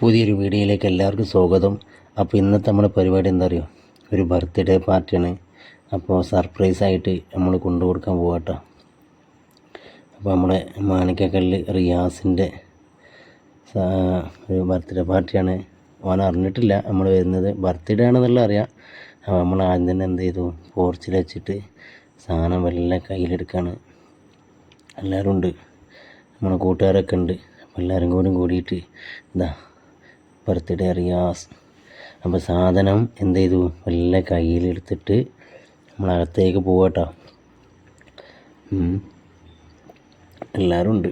പുതിയൊരു വീഡിയോയിലേക്ക് എല്ലാവർക്കും സ്വാഗതം. അപ്പോൾ ഇന്നത്തെ നമ്മുടെ പരിപാടി എന്താ അറിയോ? ഒരു ബർത്ത്ഡേ പാർട്ടിയാണ്. അപ്പോൾ സർപ്രൈസായിട്ട് നമ്മൾ കൊണ്ടു കൊടുക്കാൻ പോവാട്ടോ. അപ്പോൾ നമ്മുടെ മാണിക്കക്കല്ല് റിയാസിന്റെ ഒരു ബർത്ത്ഡേ പാർട്ടിയാണ്. ഓൻ അറിഞ്ഞിട്ടില്ല നമ്മൾ വരുന്നത്. ബർത്ത്ഡേ ആണെന്നുള്ള അറിയാം. നമ്മൾ ആദ്യം തന്നെ എന്ത് ചെയ്തു? പോർച്ചിൽ വെച്ചിട്ട് സാധനം എല്ലാം കയ്യിലെടുക്കുകയാണ് എല്ലാവരും ഉണ്ട് നമ്മുടെ കൂട്ടുകാരൊക്കെ ഉണ്ട്. അപ്പോൾ എല്ലാവരും കൂടി കൂടിയിട്ട് ഇതാ ബർത്ത്ഡേ റിയാസ് അപ്പോൾ സാധനം എന്ത് ചെയ്തു? എല്ലാം കയ്യിലെടുത്തിട്ട് നമ്മളകത്തേക്ക് പോവാട്ടോ. എല്ലാവരും ഉണ്ട്.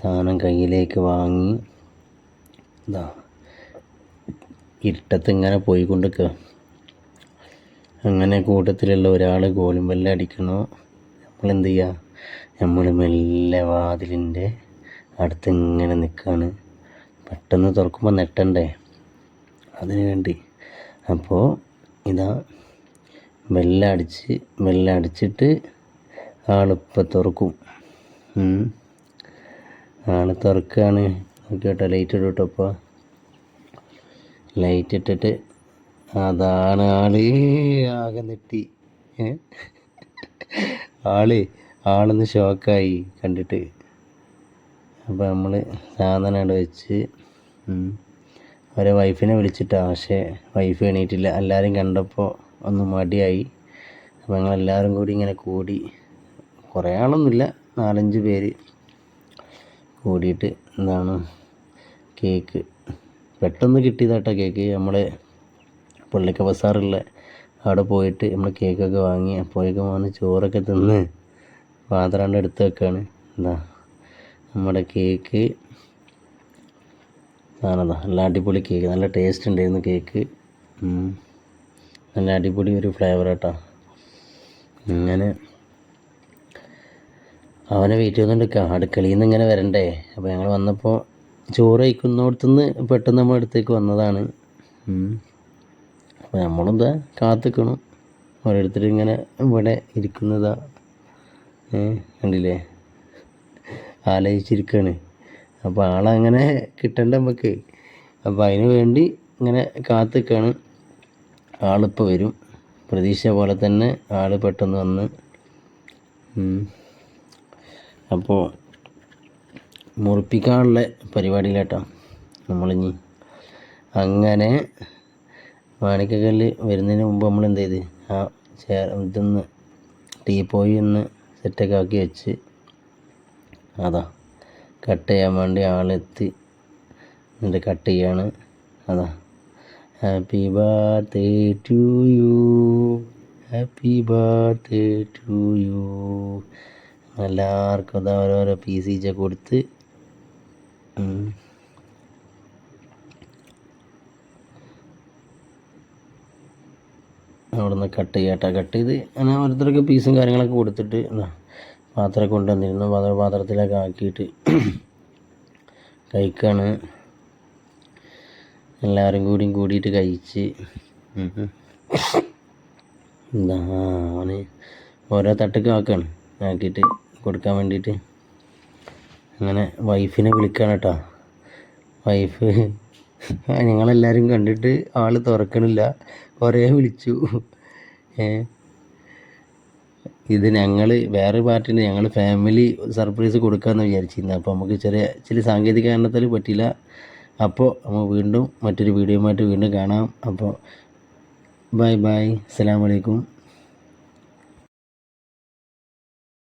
സാധനം കയ്യിലേക്ക് വാങ്ങി. ഇതാ. ഇരുട്ടത്ത് ഇങ്ങനെ പോയിക്കൊണ്ടിരിക്കുക അങ്ങനെ കൂട്ടത്തിലുള്ള ഒരാൾ ഗോലും വല്ല അടിക്കണോ. നമ്മൾ എന്ത് ചെയ്യുക നമ്മൾ മെല്ലെ വാതിലിന്റെ അടുത്ത് ഇങ്ങനെ നിൽക്കുകയാണ് പെട്ടെന്ന് തുറക്കുമ്പോൾ നെട്ടണ്ടേ? അതിന് വേണ്ടി. അപ്പോൾ ഇതാ ബെല്ലടിച്ച് ബെല്ലടിച്ചിട്ട് ആളിപ്പോൾ തുറക്കും. ആൾ തുറക്കുകയാണ് നോക്കിയോട്ടെ ലൈറ്റ് ഇട്ടപ്പോൾ ലൈറ്റ് ഇട്ടിട്ട് അതാണ് ആൾ. ആകെ നെട്ടി? ആൾ ആളൊന്ന് ഷോക്കായി കണ്ടിട്ട്. അപ്പോൾ നമ്മൾ സാധനം അവിടെ വെച്ച്. അവരെ വൈഫിനെ വിളിച്ചിട്ട് പക്ഷേ വൈഫ് എണീറ്റില്ല. എല്ലാവരും കണ്ടപ്പോൾ ഒന്ന് മടിയായി. അപ്പോൾ ഞങ്ങളെല്ലാവരും കൂടി ഇങ്ങനെ കൂടി. കുറേ ആളൊന്നുമില്ല. നാലഞ്ച് പേര് കൂടിയിട്ട് എന്താണ് കേക്ക്. പെട്ടെന്ന് കിട്ടിയതാട്ടോ കേക്ക്. നമ്മൾ പള്ളിക്ക ബസാറുള്ള അവിടെ പോയിട്ട് നമ്മൾ കേക്കൊക്കെ വാങ്ങി അപ്പോഴേക്കും വന്ന് ചോറൊക്കെ തിന്ന് പാത്രാണ്ട് എടുത്ത് വെക്കുകയാണ് എന്താ നമ്മുടെ കേക്ക് സാധനതാ നല്ല അടിപൊളി കേക്ക് നല്ല ടേസ്റ്റ് ഉണ്ടായിരുന്നു കേക്ക്. നല്ല അടിപൊളി ഒരു ഫ്ലേവർ കേട്ടോ ഇങ്ങനെ അവനെ വെയിറ്റ് ചെയ്തുകൊണ്ട് അടുക്കളയിൽ നിന്ന് ഇങ്ങനെ വരണ്ടേ? അപ്പോൾ ഞങ്ങൾ വന്നപ്പോൾ ചോറ് കഴിക്കുന്നിടത്തുനിന്ന് പെട്ടെന്ന് നമ്മൾ അടുത്തേക്ക് വന്നതാണ്. അപ്പോൾ നമ്മളെന്താ കാത്തിക്കണം. ഓരോരുത്തർ ഇങ്ങനെ ഇവിടെ ഇരിക്കുന്നതാ. കണ്ടില്ലേ? ആലോചിച്ചിരിക്കുകയാണ് അപ്പോൾ ആളങ്ങനെ കിട്ടണ്ട നമുക്ക് അപ്പോൾ അതിന് വേണ്ടി ഇങ്ങനെ കാത്തിക്കാണ്. ആളിപ്പോൾ വരും. പ്രതീക്ഷ പോലെ തന്നെ ആൾ പെട്ടെന്ന് വന്ന്. അപ്പോൾ മുറിപ്പിക്കാനുള്ള പരിപാടിയിലാട്ടോ നമ്മളിനി. അങ്ങനെ മാണിക്കകല്ല് വരുന്നതിന് മുമ്പ് നമ്മൾ എന്ത് ചെയ്ത് ആ ചേ ഇതൊന്ന് ടീ പോയി ഒന്ന് സെറ്റൊക്കെ ആക്കി വെച്ച്. അതാ. കട്ട് ചെയ്യാൻ വേണ്ടി ആളെത്തി. എന്നിട്ട് കട്ട് ചെയ്യാണ്. അതാ. Happy birthday to you happy birthday to you എല്ലാവർക്കും അതാ ഓരോരോ പീസ് ഈച്ച കൊടുത്ത്. ഉം. അവിടെ നിന്ന് കട്ട് ചെയ്യാട്ടാ കട്ട് ചെയ്ത് അങ്ങനെ ഓരോരുത്തർക്ക് പീസും കാര്യങ്ങളൊക്കെ കൊടുത്തിട്ട് എന്നാ പാത്രം കൊണ്ടുവന്നിരുന്നു. പാത്ര പാത്രത്തിലൊക്കെ ആക്കിയിട്ട് കഴിക്കാണ്. എല്ലാവരും കൂടിയും കൂടിയിട്ട് കഴിച്ച് ഓരോ തട്ടൊക്കെ ആക്കാണ്. ആക്കിയിട്ട് കൊടുക്കാൻ വേണ്ടിയിട്ട്. അങ്ങനെ വൈഫിനെ വിളിക്കുകയാണ് കേട്ടോ. വൈഫ് ഞങ്ങളെല്ലാവരും കണ്ടിട്ട് ആൾ തുറക്കണില്ല. കുറേ വിളിച്ചു. ഇത് ഞങ്ങൾ വേറെ പാർട്ടിന് ഞങ്ങൾ ഫാമിലി സർപ്രൈസ് കൊടുക്കാമെന്ന് വിചാരിച്ചിരുന്നു. അപ്പോൾ നമുക്ക് ചെറിയ ചില സാങ്കേതിക കാരണത്താൽ പറ്റില്ല അപ്പോൾ നമ്മൾ വീണ്ടും മറ്റൊരു വീഡിയോയുമായിട്ട് വീണ്ടും കാണാം. അപ്പോൾ ബൈ ബൈ അസ്സലാമു അലൈക്കും.